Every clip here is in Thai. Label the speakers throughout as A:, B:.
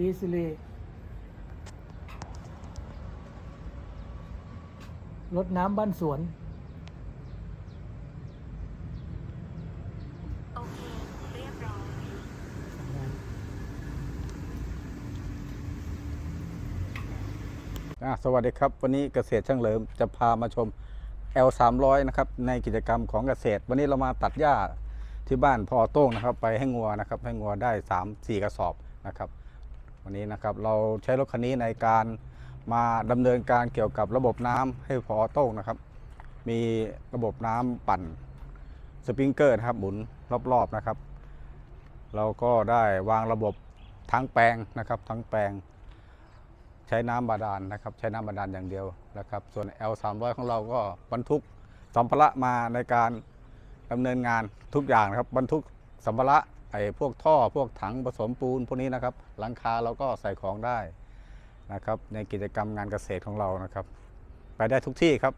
A: ดีสิริรดน้ำบ้านสวน
B: โอเค เรียบร้อย
C: อะสวัสดีครับ วันนี้เกษตรช่างเหลิมจะพามาชม L 3 0 0นะครับ ในกิจกรรมของเกษตร วันนี้เรามาตัดหญ้าที่บ้านพ่อโต้งนะครับ ไปให้งัวนะครับ ให้งัวได้ 3 4 กระสอบนะครับ วันนี้นะครับเราใช้รถคันนี้ในการมาดำเนินการเกี่ยวกับระบบน้ำให้พอโต้งนะครับ มีระบบน้ำปั่นสปริงเกอร์นะครับหมุนรอบๆนะครับ เราก็ได้วางระบบทั้งแปลงนะครับ ทั้งแปลง ใช้น้ำบาดาลนะครับ ใช้น้ำบาดาลอย่างเดียวนะครับ ส่วน L 3 0 0 ของเราก็บรรทุกสัมภาระมาในการดำเนินงานทุกอย่างนะครับบรรทุกสัมภาระ ไอ้พวกท่อพวกถังผสมปูนพวกนี้นะครับ หลังคาเราก็ใส่ของได้นะครับ ในกิจกรรมงานเกษตรของเรานะครับ ไปได้ทุกที่ครับ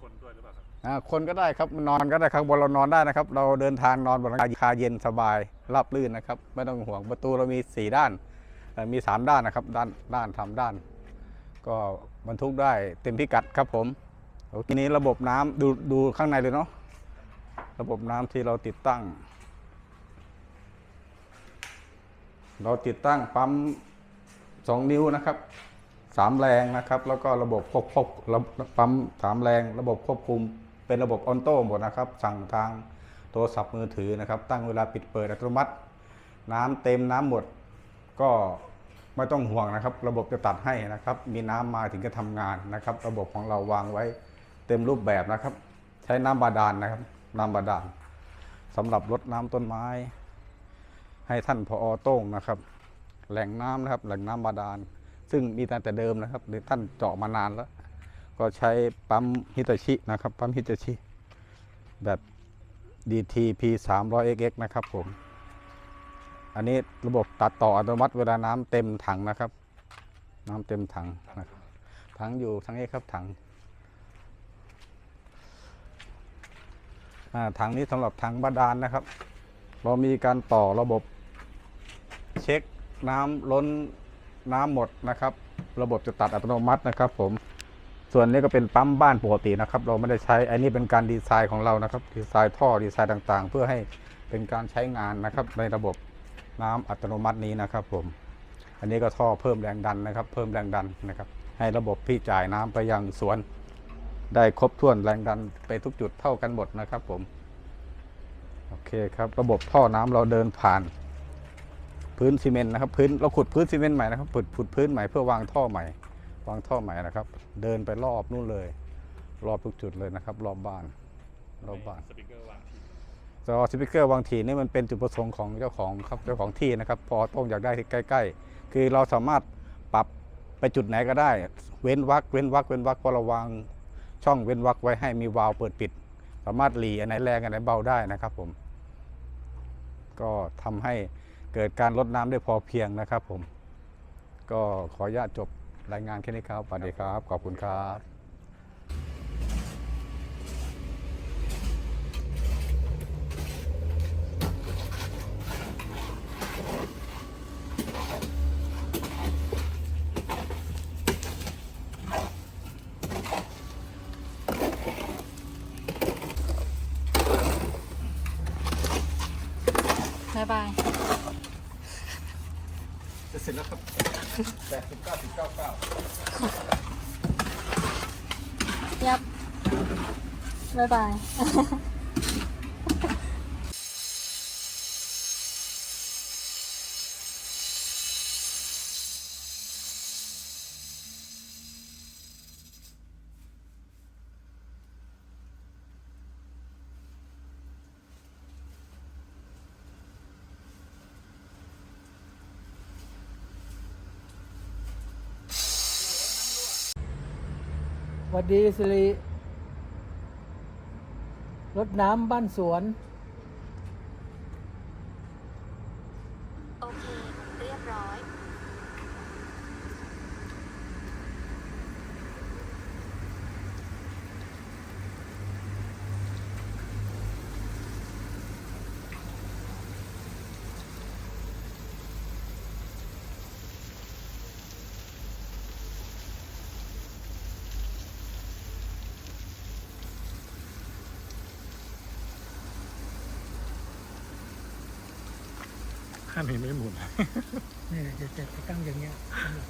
D: คนด้วยหรือเปล่าครับ
C: อ่าคนก็ได้ครับนอนก็ได้ครับบนเรานอนได้นะครับ เราเดินทางนอนบนหลังคาเย็นสบายราบลื่นนะครับ ไม่ต้องห่วงประตูเรามี 4 ด้านเอ่อมี 3 ด้านนะครับ ด้านด้านทำด้าน ก็บรรทุกได้เต็มพิกัดครับผมโอเคทีนี้ระบบน้ำดูดูข้างในเลยเนาะระบบน้ำที่เราติดตั้ง เราติดตั้งปั๊ม 2 นิ้วนะครับสามแรงนะครับ แล้วก็ระบบควบควบปั๊มสามแรง ระบบควบคุมเป็นระบบออนโต้หมดนะครับ สั่งทางโทรศัพท์มือถือนะครับ ตั้งเวลาปิดเปิดอัตโนมัติ น้ำเต็มน้ำหมด ก็ไม่ต้องห่วงนะครับ ระบบจะตัดให้นะครับ มีน้ำมาถึงจะทำงานนะครับ ระบบของเราวางไว้เต็มรูปแบบนะครับ ใช้น้ำบาดาลนะครับ น้ำบาดาลสำหรับรดน้ำต้นไม้ ให้ท่านพอโต้งนะครับ แหล่งน้ำนะครับ แหล่งน้ำบาดาล ซึ่งมีตั้งแต่เดิมนะครับหรือท่านเจาะมานานแล้ว ก็ใช้ปั๊มฮิตาชินะครับ ปั๊มฮิตาชิแบบ DTP 300 XX นะครับผม อันนี้ระบบตัดต่ออัตโนมัติเวลาน้ำเต็มถังนะครับ น้ำเต็มถังนะครับถังอยู่ทั้งนี้ครับถังถังนี้สำหรับถังบาดาลนะครับ เรามีการต่อระบบเช็คน้ำล้นน้ำหมดนะครับ ระบบจะตัดอัตโนมัตินะครับ ผมส่วนนี้ก็เป็นปั๊มบ้านปกตินะครับ เราไม่ได้ใช้อันนี้เป็นการดีไซน์ของเรานะครับดีไซน์ท่อดีไซน์ต่างๆ เพื่อให้เป็นการใช้งานนะครับ ในระบบน้ำอัตโนมัตินี้นะครับ ผม อันนี้ก็ท่อเพิ่มแรงดันนะครับ เพิ่มแรงดันนะครับ ให้ระบบที่จ่ายน้ำไปยังสวน ได้ครบถ้วนแรงดันไปทุกจุดเท่ากันหมดนะครับ ผม โอเคครับ ระบบท่อน้ำเราเดินผ่าน พื้นซีเมนต์นะครับ พื้นเราขุดพื้นซีเมนต์ใหม่นะครับขุดขุดพื้นใหม่เพื่อวางท่อใหม่ วางท่อใหม่นะครับ เดินไปรอบนู่นเลย รอบทุกจุดเลยนะครับ รอบบ้านรอบบ้าน
D: สปริงเกอร์วางที
C: จอสปีกเกอร์วางทีนี่มันเป็นจุดประสงค์ของเจ้าของครับเจ้าของที่นะครับ พอต้องอยากได้ที่ใกล้ ๆ คือเราสามารถปรับไปจุดไหนก็ได้ เว้นวักเว้นวักเว้นวักพอเราวางช่องเว้นวักไว้ให้มีวาล์วเปิดปิด สามารถหลีอันไหนแรงอันไหนเบาได้นะครับผม ก็ทำให้เกิดการลดน้ำได้พอเพียงนะครับผม ก็ขออนุญาตจบรายงานแค่นี้ครับสวัสดีครับ ขอบคุณครับ
B: บ๊ายบาย
C: จะเสร็จแล้วครับแปดสิบเก้าสิบเก้าเก้า
B: ยับบ๊ายบาย
A: วัสดีสิริรถน้ำบ้านสวน
B: โอเค เรียบร้อย
C: อ
D: อันนี้ไม่หมุน
A: นี่จะจะจะตั้งอย่างเงี้ยสำหรับ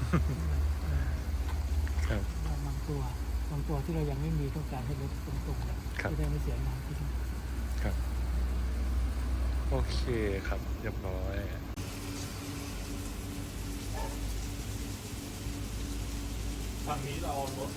A: สำหรับเอ่อ
D: ครับ
A: บางตัวบางตัวที่เรายังไม่มีต้องการให้รถตรงๆนะครับ จะได้ไม่เสียน้ำที่นี่
D: ครับ โอเคครับเรียบร้อย
E: ทางนี้เราเอารถ